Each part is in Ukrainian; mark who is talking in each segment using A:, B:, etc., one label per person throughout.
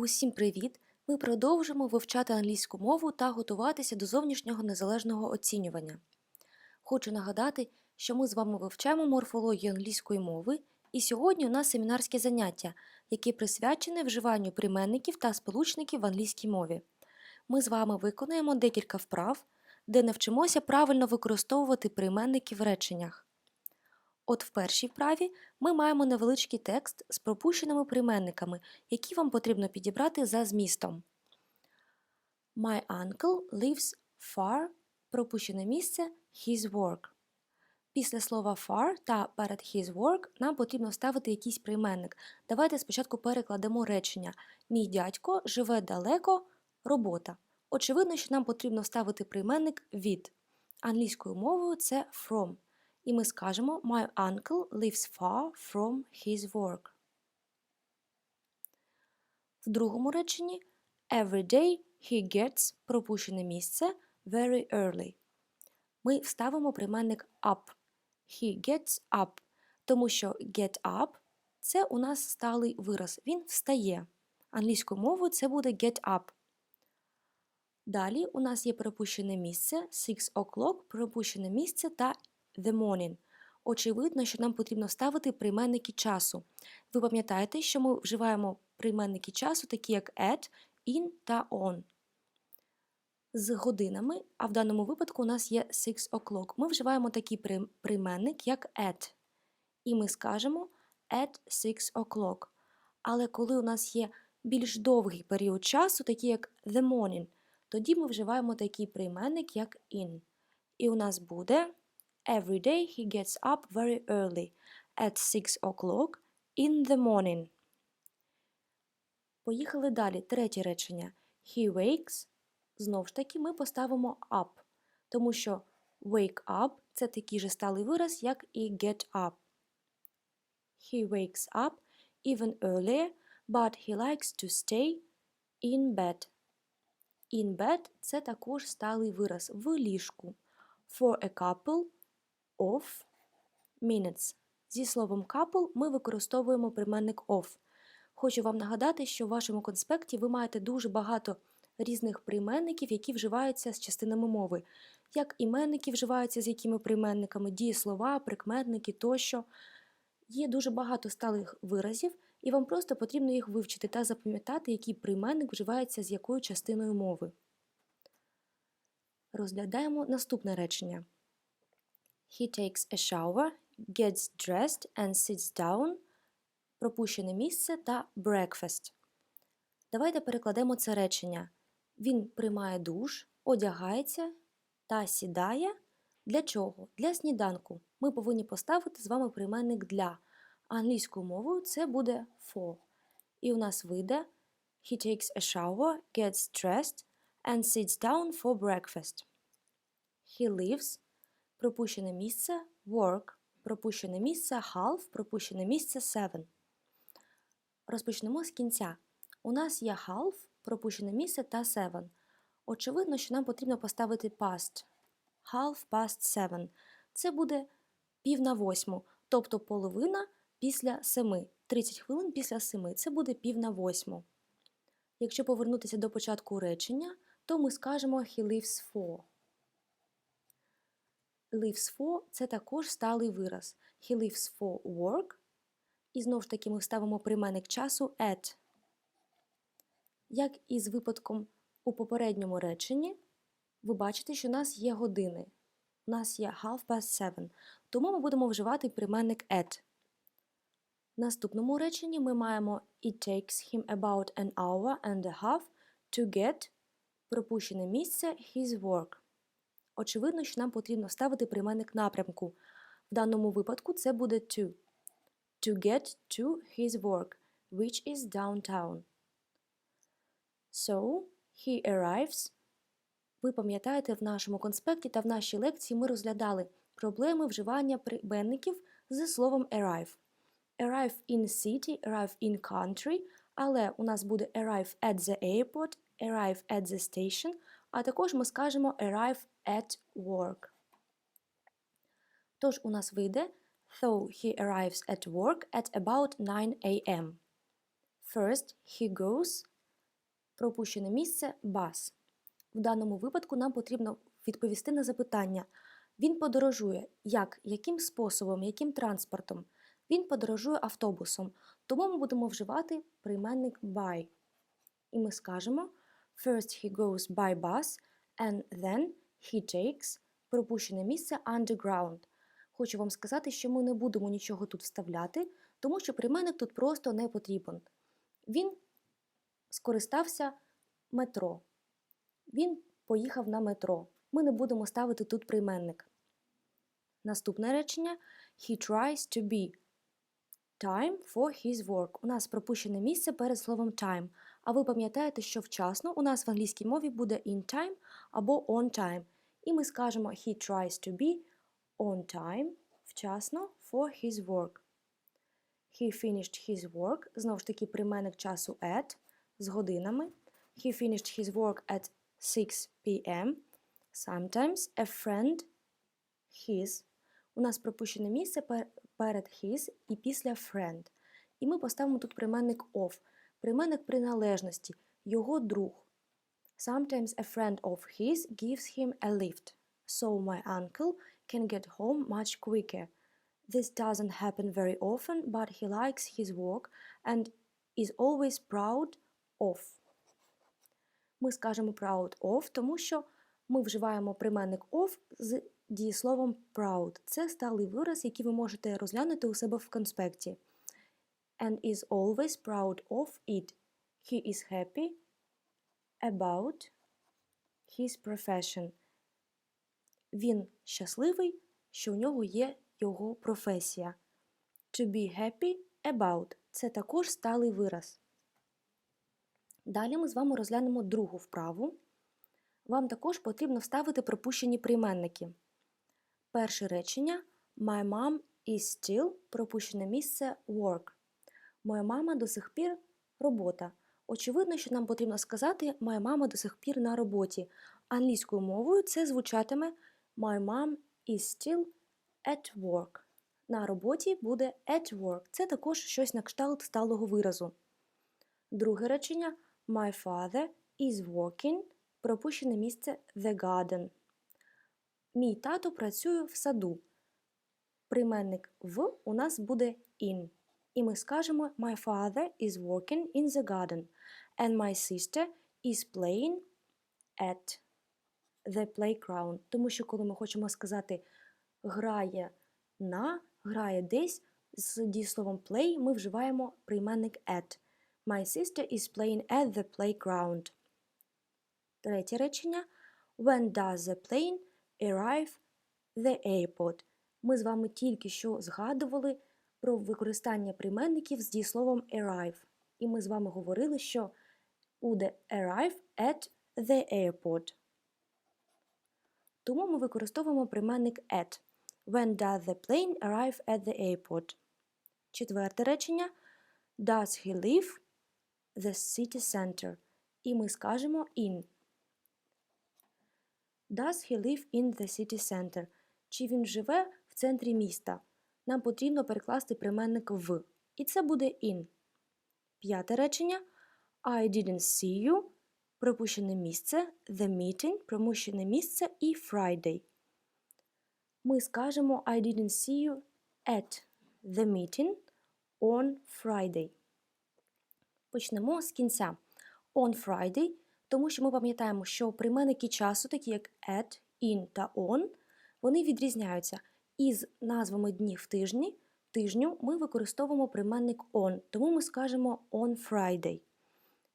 A: Усім привіт! Ми продовжимо вивчати англійську мову та готуватися до зовнішнього незалежного оцінювання. Хочу нагадати, що ми з вами вивчаємо морфологію англійської мови, і сьогодні у нас семінарське заняття, яке присвячене вживанню прийменників та сполучників в англійській мові. Ми з вами виконаємо декілька вправ, де навчимося правильно використовувати прийменники в реченнях. От в першій вправі ми маємо невеличкий текст з пропущеними прийменниками, які вам потрібно підібрати за змістом. My uncle lives far пропущене місце his work. Після слова far та перед his work нам потрібно вставити якийсь прийменник. Давайте спочатку перекладемо речення. Мій дядько живе далеко, робота. Очевидно, що нам потрібно вставити прийменник від. Англійською мовою це from. І ми скажемо My uncle lives far from his work. В другому реченні Every day he gets пропущене місце very early. Ми вставимо прийменник up. He gets up, тому що get up це у нас сталий вираз. Він встає. Англійською мовою це буде get up. Далі у нас є пропущене місце 6 o'clock, пропущене місце та the morning. Очевидно, що нам потрібно вставити прийменники часу. Ви пам'ятаєте, що ми вживаємо прийменники часу, такі як at, in та on. З годинами, а в даному випадку у нас є 6 o'clock. Ми вживаємо такий прийменник, як at. І ми скажемо at 6 o'clock. Але коли у нас є більш довгий період часу, такий як the morning, тоді ми вживаємо такий прийменник, як in. І у нас буде Every day he gets up very early at 6 o'clock in the morning. Поїхали далі. Третє речення. He wakes. Знову ж таки, ми поставимо up, тому що wake up це такий же сталий вираз, як і get up. He wakes up even earlier, but he likes to stay in bed. In bed це також сталий вираз в ліжку. For a couple of minutes. Зі словом couple ми використовуємо прийменник of. Хочу вам нагадати, що в вашому конспекті ви маєте дуже багато різних прийменників, які вживаються з частинами мови. Як іменники вживаються з якими прийменниками, дієслова, прикметники тощо. Є дуже багато сталих виразів, і вам просто потрібно їх вивчити та запам'ятати, який прийменник вживається з якою частиною мови. Розглядаємо наступне речення. He takes a shower, gets dressed and sits down. Пропущене місце та breakfast. Давайте перекладемо це речення. Він приймає душ, одягається та сідає. Для чого? Для сніданку. Ми повинні поставити з вами прийменник для. Англійською мовою це буде for. І у нас вийде He takes a shower, gets dressed and sits down for breakfast. He lives пропущене місце work, пропущене місце half, пропущене місце seven. Розпочнемо з кінця. У нас є half, пропущене місце та seven. Очевидно, що нам потрібно поставити past. Half past seven. Це буде пів на восьму, тобто половина після семи. 30 хвилин після семи. Це буде пів на восьму. Якщо повернутися до початку речення, то ми скажемо he lives for. Lives for це також сталий вираз. He lives for work. І знову ж таки ми вставимо прийменник часу at. Як і з випадком у попередньому реченні, ви бачите, що у нас є години. У нас є half past seven. Тому ми будемо вживати прийменник at. В наступному реченні ми маємо It takes him about an hour and a half to get пропущене місце his work. Очевидно, що нам потрібно вставити прийменник напрямку. В даному випадку це буде to. To get to his work, which is downtown. So, he arrives. Ви пам'ятаєте, в нашому конспекті та в нашій лекції ми розглядали проблеми вживання прийменників з словом arrive. Arrive in city, arrive in country, але у нас буде arrive at the airport, arrive at the station, а також ми скажемо arrive at work. Тож у нас вийде Though he arrives at work at about 9 a.m. First, he goes Пропущене місце bus. В даному випадку нам потрібно відповісти на запитання. Він подорожує як, яким способом, яким транспортом? Він подорожує автобусом, тому ми будемо вживати прийменник by. І ми скажемо First he goes by bus, and then he takes пропущене місце underground. Хочу вам сказати, що ми не будемо нічого тут вставляти, тому що прийменник тут просто не потрібен. Він скористався метро. Він поїхав на метро. Ми не будемо ставити тут прийменник. Наступне речення He tries to be time for his work. У нас пропущене місце перед словом time. А ви пам'ятаєте, що вчасно у нас в англійській мові буде in time або on time. І ми скажемо He tries to be on time вчасно for his work. He finished his work. Знову ж таки, прийменник часу at з годинами. He finished his work at 6 p.m. Sometimes a friend his. У нас пропущене місце перед his і після friend. І ми поставимо тут прийменник of, прийменник приналежності, його друг. Sometimes a friend of his gives him a lift, so my uncle can get home much quicker. This doesn't happen very often, but he likes his work and is always proud of. Ми скажемо proud of, тому що ми вживаємо прийменник of з дієсловом proud. Це сталий вираз, який ви можете розглянути у себе в конспекті. And is always proud of it. He is happy about his profession. Він щасливий, що у нього є його професія. To be happy about це також сталий вираз. Далі ми з вами розглянемо другу вправу. Вам також потрібно вставити пропущені прийменники. Перше речення My mom is still пропущене місце work. Моя мама до сих пір робота. Очевидно, що нам потрібно сказати Моя мама до сих пір на роботі. Англійською мовою це звучатиме My mom is still at work. На роботі буде at work. Це також щось на кшталт сталого виразу. Друге речення My father is working. Пропущене місце the garden. Мій тато працює в саду. Прийменник в у нас буде in. І ми скажемо My father is working in the garden. And my sister is playing at the playground. Тому що коли ми хочемо сказати грає на, грає десь, з дієсловом play ми вживаємо прийменник at. My sister is playing at the playground. Третє речення. When does the plane arrive the airport? Ми з вами тільки що згадували про використання прийменників з дієсловом arrive. І ми з вами говорили, що буде arrive at the airport. Тому ми використовуємо прийменник at. When does the plane arrive at the airport? Четверте речення. Does he live the city center? І ми скажемо in. Does he live in the city center? Чи він живе в центрі міста? Нам потрібно перекласти прийменник в. І це буде in. П'яте речення. I didn't see you. Пропущене місце. The meeting. Пропущене місце і Friday. Ми скажемо I didn't see you at the meeting on Friday. Почнемо з кінця. On Friday, тому що ми пам'ятаємо, що прийменники часу, такі як at, in та on, вони відрізняються. Із назвами днів тижні, тижню ми використовуємо прийменник on, тому ми скажемо on Friday.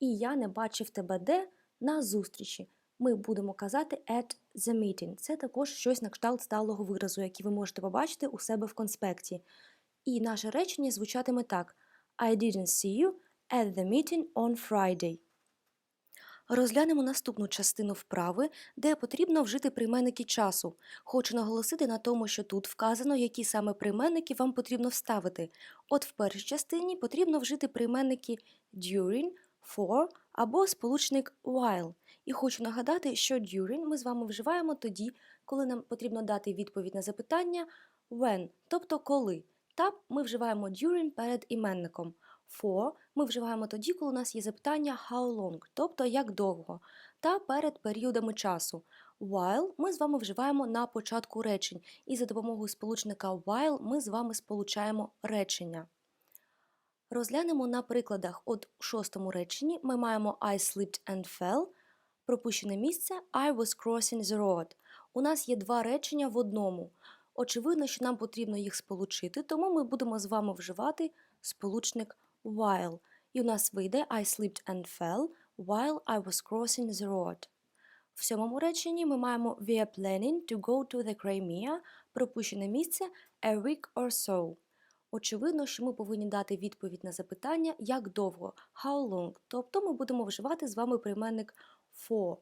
A: І я не бачив тебе де на зустрічі. Ми будемо казати at the meeting. Це також щось на кшталт сталого виразу, який ви можете побачити у себе в конспекті. І наше речення звучатиме так: I didn't see you at the meeting on Friday. Розглянемо наступну частину вправи, де потрібно вжити прийменники часу. Хочу наголосити на тому, що тут вказано, які саме прийменники вам потрібно вставити. От в першій частині потрібно вжити прийменники during, for або сполучник while. І хочу нагадати, що during ми з вами вживаємо тоді, коли нам потрібно дати відповідь на запитання when, тобто коли. Та ми вживаємо during перед іменником. For ми вживаємо тоді, коли у нас є запитання how long, тобто як довго, та перед періодами часу. While ми з вами вживаємо на початку речень, і за допомогою сполучника while ми з вами сполучаємо речення. Розглянемо на прикладах. От у шостому реченні ми маємо I slipped and fell. Пропущене місце I was crossing the road. У нас є два речення в одному. Очевидно, що нам потрібно їх сполучити, тому ми будемо з вами вживати сполучник while. І у нас вийде I slipped and fell while I was crossing the road. В сьомому реченні ми маємо We are planning to go to the Crimea. Пропущене місце a week or so. Очевидно, що ми повинні дати відповідь на запитання, як довго, how long, тобто ми будемо вживати з вами прийменник for.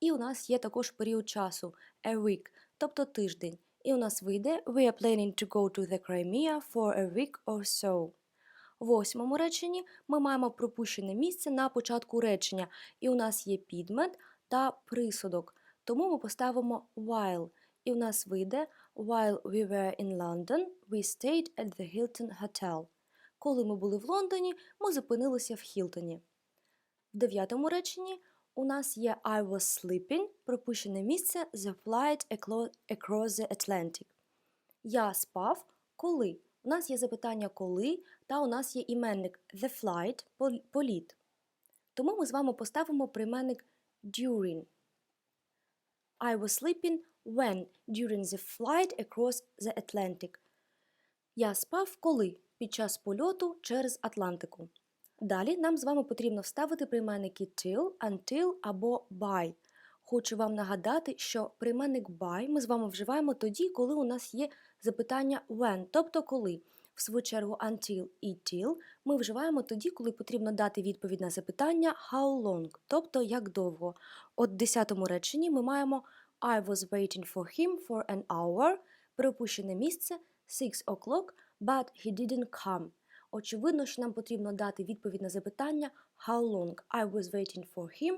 A: І у нас є також період часу a week, тобто тиждень. І у нас вийде We are planning to go to the Crimea for a week or so. В восьмому реченні ми маємо пропущене місце на початку речення, і у нас є підмет та присудок. Тому ми поставимо while. І у нас вийде While we were in London, we stayed at the Hilton Hotel. Коли ми були в Лондоні, ми зупинилися в Хілтоні. В дев'ятому реченні у нас є I was sleeping, пропущене місце The flight across the Atlantic. Я спав коли. У нас є запитання коли, та у нас є іменник the flight політ. Тому ми з вами поставимо прийменник during. I was sleeping when during the flight across the Atlantic. Я спав коли під час польоту через Атлантику. Далі нам з вами потрібно вставити прийменники till, until або by. Хочу вам нагадати, що прийменник by ми з вами вживаємо тоді, коли у нас є запитання when, тобто коли. В свою чергу until і till ми вживаємо тоді, коли потрібно дати відповідь на запитання how long, тобто як довго. От в 10 реченні ми маємо I was waiting for him for an hour, припущене місце 6 o'clock, but he didn't come. Очевидно, що нам потрібно дати відповідь на запитання How long? I was waiting for him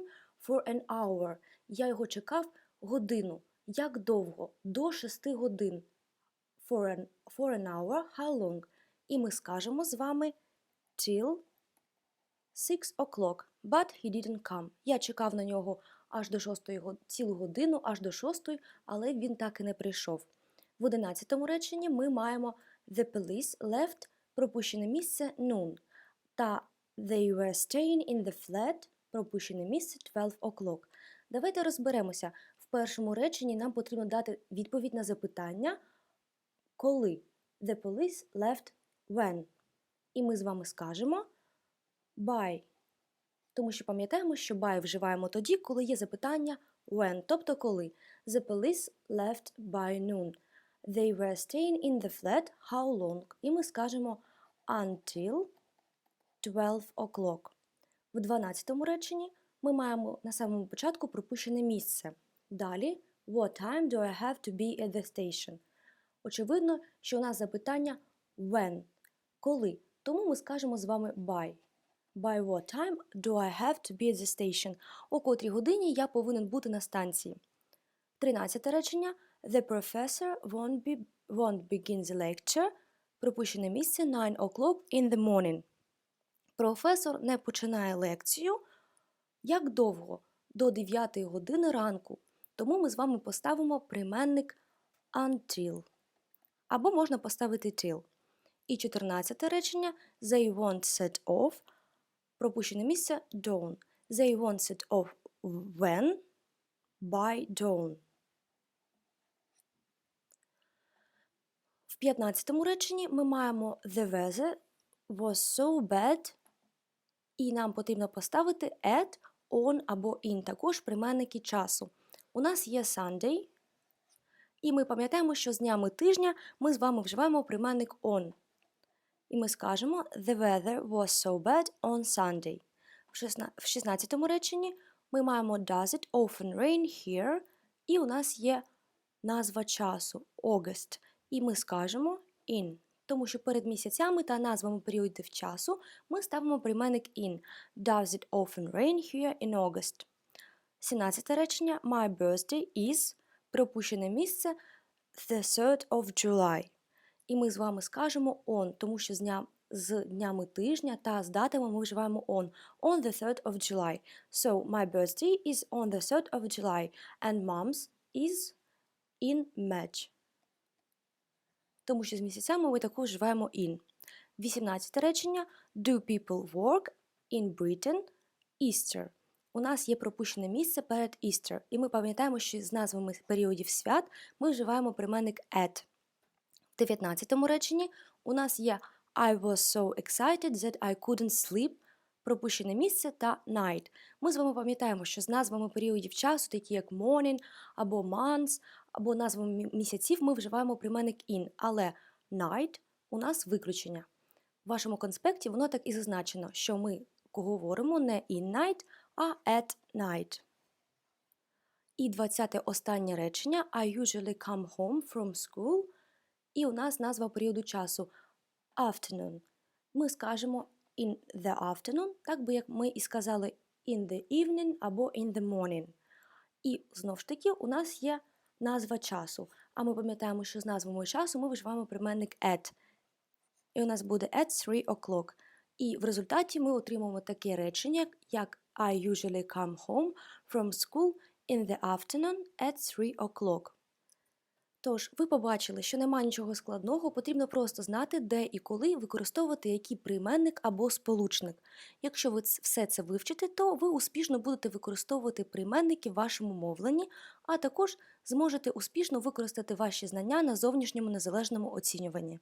A: for an hour. Я його чекав годину. Як довго? До 6 годин. For an, for an hour, how long? І ми скажемо з вами till 6 o'clock, but he didn't come. Я чекав на нього аж до 6 го- цілу годину, аж до 6, але він так і не прийшов. В 11 реченні ми маємо The police left пропущене місце noon та They were staying in the flat пропущене місце 12 o'clock. Давайте розберемося. В першому реченні нам потрібно дати відповідь на запитання коли. The police left when. І ми з вами скажемо by. Тому що пам'ятаємо, що by вживаємо тоді, коли є запитання when, тобто коли. The police left by noon. They were staying in the flat how long? І ми скажемо until 12 o'clock. В 12 реченні ми маємо на самому початку пропущене місце. Далі What time do I have to be at the station? Очевидно, що у нас запитання when. Коли? Тому ми скажемо з вами by. By what time do I have to be at the station? О котрій годині я повинен бути на станції. 13 речення. The professor won't, be, won't begin the lecture. Пропущене місце 9 o'clock in the morning. Професор не починає лекцію. Як довго? До 9 години ранку. Тому ми з вами поставимо прийменник until. Або можна поставити till. І 14 речення They won't set off. Пропущене місце dawn. They won't set off when by dawn. В 15 реченні ми маємо The weather was so bad. І нам потрібно поставити at, on або in, також прийменники часу. У нас є Sunday, і ми пам'ятаємо, що з днями тижня ми з вами вживаємо прийменник on. І ми скажемо The weather was so bad on Sunday. В шестна- В 16 реченні ми маємо Does it often rain here? І у нас є назва часу August. І ми скажемо in. Тому що перед місяцями та назвами періодів часу ми ставимо прийменник in. Does it often rain here in August? 17 речення My birthday is пропущене місце the 3rd of July. І ми з вами скажемо on, тому що з, дня, з днями тижня та з датами ми вживаємо on. On the 3rd of July. So, my birthday is on the 3rd of July and mom's is in March. Тому що з місяцями ми також вживаємо in. 18 речення. Do people work in Britain Easter? У нас є пропущене місце перед Easter, і ми пам'ятаємо, що з назвами періодів свят ми вживаємо прийменник at. В 19 реченні у нас є I was so excited that I couldn't sleep, пропущене місце та night. Ми з вами пам'ятаємо, що з назвами періодів часу, такі як morning або months, або назвами місяців, ми вживаємо прийменник in, але night у нас виключення. В вашому конспекті воно так і зазначено, що ми говоримо не in night, а at night. І 20 останнє речення I usually come home from school. І у нас назва періоду часу afternoon. Ми скажемо in the afternoon, так би як ми і сказали in the evening або in the morning. І знову ж таки у нас є назва часу. А ми пам'ятаємо, що з назвами часу ми вживаємо прийменник at. І у нас буде at 3 o'clock. І в результаті ми отримаємо таке речення, як I usually come home from school in the afternoon at 3 o'clock. Тож, ви побачили, що нема нічого складного, потрібно просто знати, де і коли використовувати який прийменник або сполучник. Якщо ви все це вивчите, то ви успішно будете використовувати прийменники в вашому мовленні, а також зможете успішно використати ваші знання на зовнішньому незалежному оцінюванні.